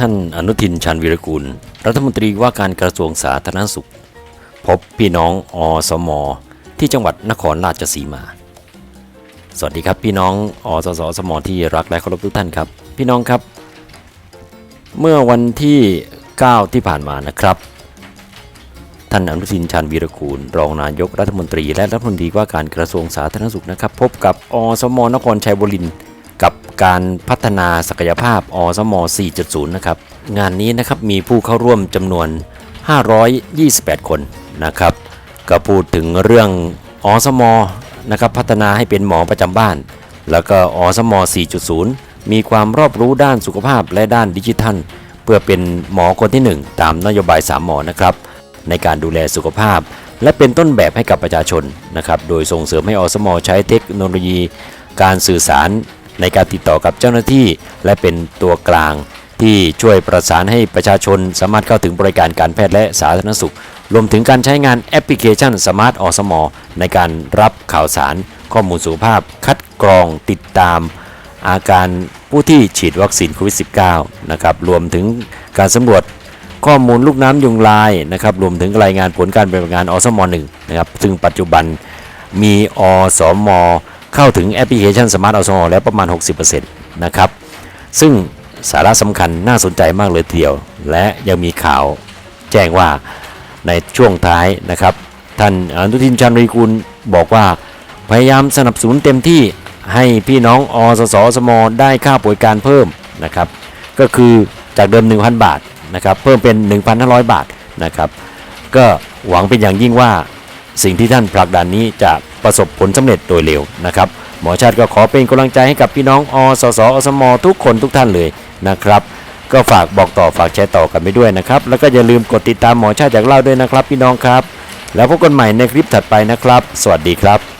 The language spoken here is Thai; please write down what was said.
ท่านอนุทินชาญวีรกูล รัฐมนตรีว่าการกระทรวงสาธารณสุข พบพี่น้องอสม ที่จังหวัดนครราชสีมา สวัสดีครับพี่น้องอสสสมที่รักและเคารพทุกท่านครับ พี่น้องครับ เมื่อวันที่ 9 ที่ผ่านมานะครับ ท่านอนุทินชาญวีรกูล รองนายกรัฐมนตรีและรัฐมนตรีว่าการกระทรวงสาธารณสุขนะครับ พบกับอสมนครชัยบุรี กับการพัฒนาศักยภาพอสม 4.0 นะครับ งานนี้นะครับมีผู้เข้าร่วมจำนวน 528 คนนะครับ ก็พูดถึงเรื่องอสมนะครับพัฒนาให้เป็นหมอประจำบ้าน แล้วก็อสม 4.0 มีความรอบรู้ด้านสุขภาพและด้านดิจิทัล เพื่อเป็นหมอคนที่ 1 ตามนโยบาย 3 หมอนะครับ ในการดูแลสุขภาพ และเป็นต้นแบบให้กับประชาชนนะครับ โดยส่งเสริมให้อสม ใช้เทคโนโลยี การสื่อสาร ในการติดต่อกับเจ้าหน้าที่ และเป็นตัวกลาง ที่ช่วยประสานให้ประชาชนสามารถเข้าถึงบริการการแพทย์และสาธารณสุข รวมถึงการใช้งานแอปพลิเคชันสมาร์ทอสมอในการรับข่าวสาร ข้อมูลสุขภาพ คัดกรองติดตาม อาการผู้ที่ฉีดวัคซีนโควิด -19 นะครับรวมถึงการสำรวจข้อมูลลูกน้ำยุงลายนะครับรวมถึงรายงานผลการปฏิบัติงานอสมหนึ่งนะครับซึ่งปัจจุบันมีอสม เข้าถึงแอปพลิเคชันสมาร์ทอสมแล้วประมาณ 60%นะครับ ซึ่งสาระสำคัญน่าสนใจมากเลยทีเดียว และยังมีข่าวแจ้งว่าในช่วงท้ายนะครับ ท่านอนุทินชาญวีกูลบอกว่า พยายามสนับสนุนเต็มที่ให้พี่น้องอสสสมได้ค่าป่วยการเพิ่มนะครับ ก็คือจากเดิม 1,000 บาทนะครับ เพิ่มเป็น 1,500 บาทนะครับ ก็หวังเป็นอย่างยิ่งว่าสิ่งที่ท่านผลักดันนี้จะ ประสบผลสำเร็จโดยเร็วนะครับหมอชาติก็ขอเป็นกำลังใจให้กับพี่น้องอสสอสมทุกคนทุกท่านเลยนะครับก็ฝากบอกต่อฝากแชร์ต่อกันไปด้วยนะครับ แล้วก็อย่าลืมกดติดตามหมอชาติจากเล่าด้วยนะครับ พี่น้องครับ แล้วพบกันใหม่ในคลิปถัดไปนะครับ สวัสดีครับ